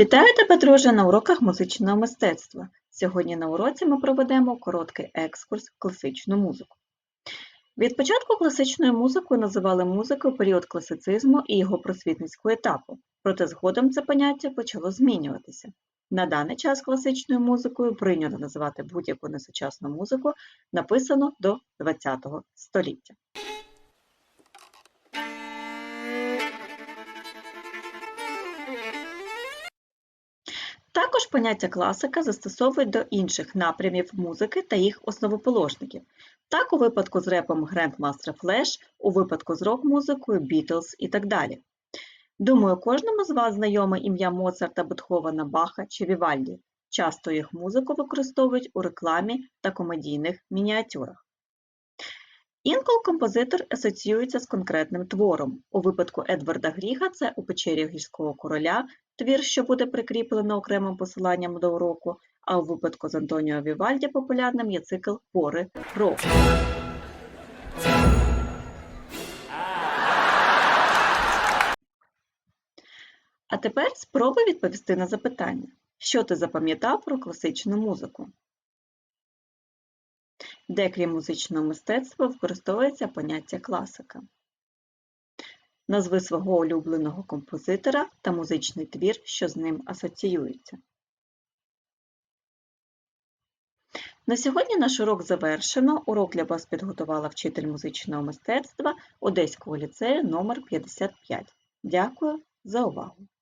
Вітаю тебе, друже, на уроках музичного мистецтва. Сьогодні на уроці ми проведемо короткий екскурс в класичну музику. Від початку класичною музикою називали музику період класицизму і його просвітницького етапу, проте згодом це поняття почало змінюватися. На даний час класичною музикою прийнято називати будь-яку несучасну музику, написану до ХХ століття. Також поняття класика застосовують до інших напрямів музики та їх основоположників. Так, у випадку з репом Grandmaster Flash, у випадку з рок-музикою Beatles і так далі. Думаю, кожному з вас знайоме ім'я Моцарта, Бетховена, Баха чи Вівальді. Часто їх музику використовують у рекламі та комедійних мініатюрах. Інколи композитор асоціюється з конкретним твором. У випадку Едварда Гріга це у печері гірського короля, твір, що буде прикріплено окремим посиланням до уроку, а у випадку з Антоніо Вівальді популярним є цикл Пори року. А тепер спробуй відповісти на запитання. Що ти запам'ятав про класичну музику? Де крім музичного мистецтва використовується поняття класика? Назви свого улюбленого композитора та музичний твір, що з ним асоціюється. На сьогодні наш урок завершено. Урок для вас підготувала вчитель музичного мистецтва Одеського ліцею номер 55. Дякую за увагу!